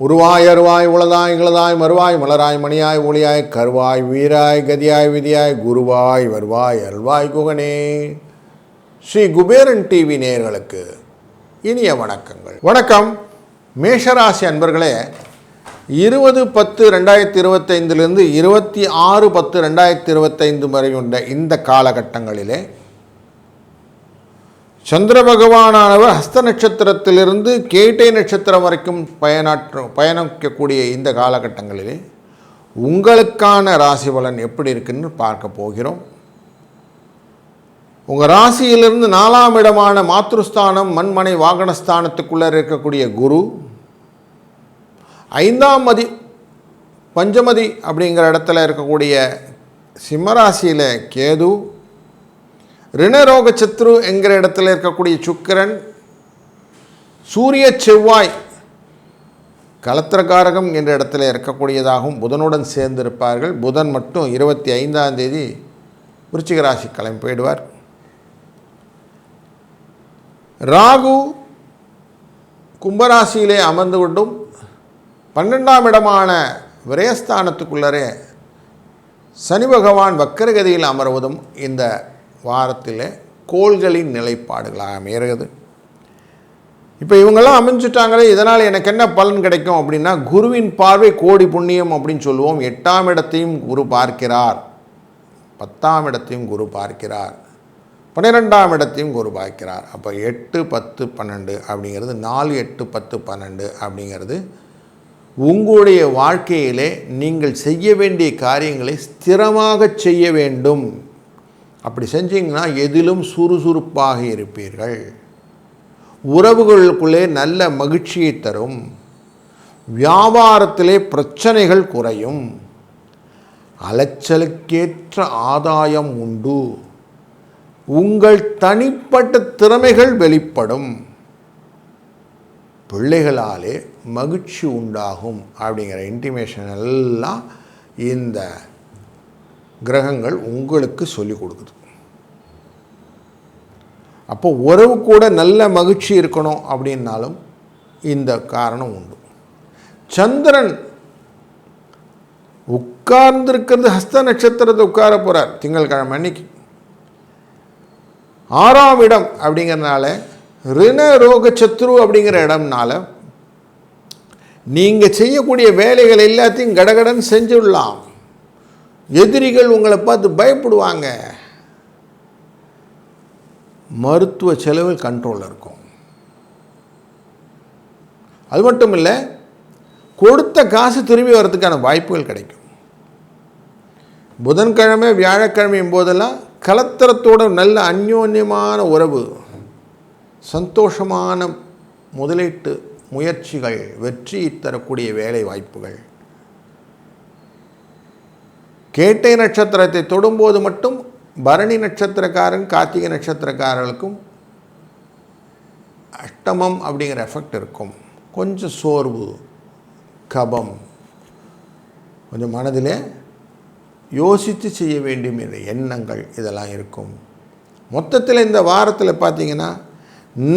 உருவாய் அருவாய் உளதாய் இளதாய் மறுவாய் மலராய் மணியாய் ஒளியாய் கருவாய் வீராய் கதியாய் விதியாய் குருவாய் வருவாய் அல்வாய் குகனே. ஸ்ரீ குபேரன் டிவி நேயர்களுக்கு இனிய வணக்கங்கள். வணக்கம். மேஷராசி அன்பர்களே இருபது பத்து ரெண்டாயிரத்தி இருபத்தைந்திலிருந்து இருபத்தி ஆறு பத்து ரெண்டாயிரத்தி இருபத்தைந்து வரை உள்ள இந்த காலகட்டங்களிலே சந்திர பகவானானவர் ஹஸ்த நட்சத்திரத்திலிருந்து கேட்டை நட்சத்திரம் வரைக்கும் பயனாற்ற பயணிக்கக்கூடிய இந்த காலகட்டங்களிலே உங்களுக்கான ராசி பலன் எப்படி இருக்குன்னு பார்க்க போகிறோம். உங்கள் ராசியிலிருந்து நாலாம் இடமான மாத்ருஸ்தானம் மண்மனை வாகனஸ்தானத்துக்குள்ளே இருக்கக்கூடிய குரு ஐந்தாம் மதி பஞ்சமதி அப்படிங்கிற இடத்துல இருக்கக்கூடிய சிம்மராசியில் கேது ரிணரோக சத்ரு என்கிற இடத்துல இருக்கக்கூடிய சுக்கிரன் சூரிய செவ்வாய் கலத்திரகாரகம் என்ற இடத்துல இருக்கக்கூடியதாகவும் புதனுடன் சேர்ந்திருப்பார்கள். புதன் மட்டும் இருபத்தி ஐந்தாம் தேதி விருச்சிக ராசி கிளம்பி போயிடுவார். ராகு கும்பராசியிலே அமர்ந்து கொண்டும் பன்னெண்டாம் இடமான விரயஸ்தானத்துக்குள்ளரே சனி பகவான் வக்கரகதியில் அமர்வதும் இந்த வாரத்தில் கோள்களின் நிலைப்பாடுகளாக அமைகிறது. இப்போ இவங்கெல்லாம் அமைஞ்சிட்டாங்களே இதனால் எனக்கு என்ன பலன் கிடைக்கும் அப்படின்னா குருவின் பார்வை கோடி புண்ணியம் அப்படின்னு சொல்லுவோம். எட்டாம் இடத்தையும் குரு பார்க்கிறார். பத்தாம் இடத்தையும் குரு பார்க்கிறார். பன்னிரெண்டாம் இடத்தையும் குரு பார்க்கிறார். அப்போ எட்டு பத்து பன்னெண்டு அப்படிங்கிறது நாலு எட்டு பத்து பன்னெண்டு அப்படிங்கிறது உங்களுடைய வாழ்க்கையிலே நீங்கள் செய்ய வேண்டிய காரியங்களை ஸ்திரமாக செய்ய வேண்டும். அப்படி செஞ்சீங்கன்னா எதிலும் சுறுசுறுப்பாக இருப்பீர்கள். உறவுகளுக்குள்ளே நல்ல மகிழ்ச்சியை தரும். வியாபாரத்திலே பிரச்சனைகள் குறையும். அலைச்சலுக்கேற்ற ஆதாயம் உண்டு. உங்கள் தனிப்பட்ட திறமைகள் வெளிப்படும். பிள்ளைகளாலே மகிழ்ச்சி உண்டாகும் அப்படிங்கிற இன்டிமேஷன் எல்லாம் இந்த கிரகங்கள் உங்களுக்கு சொல்லிக் கொடுக்குது. அப்போ உறவு கூட நல்ல மகிழ்ச்சி இருக்கணும் அப்படின்னாலும் இந்த காரணம் உண்டு. சந்திரன் உட்கார்ந்துருக்கிறது ஹஸ்த நட்சத்திரத்தை உட்கார போகிறார் திங்கள்கிழமை அன்னைக்கு. ஆறாம் இடம் அப்படிங்கிறதுனால ரிண ரோக சத்ரு அப்படிங்கிற இடம்னால நீங்கள் செய்யக்கூடிய வேலைகள் எல்லாத்தையும் கடகடன் செஞ்சுடலாம். எதிரிகள் உங்களை பார்த்து பயப்படுவாங்க. மருத்துவ செலவு கண்ட்ரோலில் இருக்கும். அது மட்டும் இல்லை கொடுத்த காசு திரும்பி வர்றதுக்கான வாய்ப்புகள் கிடைக்கும். புதன்கிழமை வியாழக்கிழமையும் போதெல்லாம் கலத்தரத்தோட நல்ல அந்யோன்யமான உறவு சந்தோஷமான முதலீட்டு முயற்சிகள் வெற்றி தரக்கூடிய வேலை வாய்ப்புகள். கேட்டை நட்சத்திரத்தை தொடும்போது மட்டும் பரணி நட்சத்திரக்காரன் கார்த்திகை நட்சத்திரக்காரர்களுக்கும் அஷ்டமம் அப்படிங்கிற எஃபெக்ட் இருக்கும். கொஞ்சம் சோர்வு கபம் கொஞ்சம் மனதில் யோசித்து செய்ய வேண்டும் என்ற எண்ணங்கள் இதெல்லாம் இருக்கும். மொத்தத்தில் இந்த வாரத்தில் பார்த்தீங்கன்னா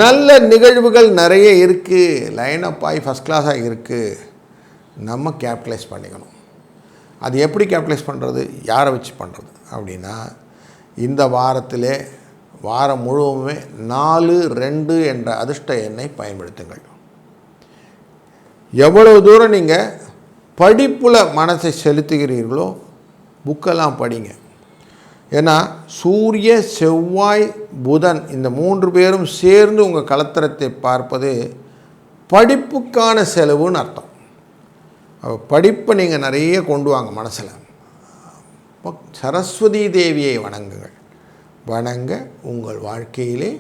நல்ல நிகழ்வுகள் நிறைய இருக்குது லைன் அப் ஆகி ஃபஸ்ட் கிளாஸாக இருக்குது நம்ம கேபிட்டலைஸ் பண்ணிக்கணும். அது எப்படி கேபிட்டலைஸ் பண்ணுறது யாரை வச்சு பண்ணுறது அப்படின்னா இந்த வாரத்திலே வாரம் முழுவதுமே நாலு ரெண்டு என்ற அதிர்ஷ்ட எண்ணை பயன்படுத்துங்கள். எவ்வளவு தூரம் நீங்கள் படிப்பில் மனசை செலுத்துகிறீர்களோ புக்கெல்லாம் படிங்க. ஏன்னா சூரிய செவ்வாய் புதன் இந்த மூன்று பேரும் சேர்ந்து உங்கள் கலத்திரத்தை பார்ப்பது படிப்புக்கான செலவுன்னு அர்த்தம். படிப்பை நீங்கள் நிறைய கொண்டு வாங்க மனசில். சரஸ்வதி தேவியை வணங்குங்கள். வணங்க உங்கள் வாழ்க்கையிலே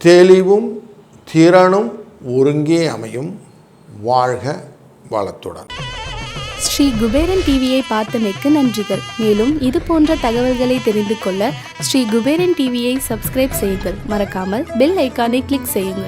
தெளிவும் திறனும் ஒருங்கே அமையும். வாழ்க வளத்துடன். ஸ்ரீ குபேரன் டிவியை பார்த்தமைக்கு நன்றிகள். மேலும் இது போன்ற தகவல்களை தெரிந்து கொள்ள ஸ்ரீ குபேரன் டிவியை சப்ஸ்கிரைப் செய்யுங்கள். மறக்காமல் பெல் ஐக்கானை கிளிக் செய்யுங்கள்.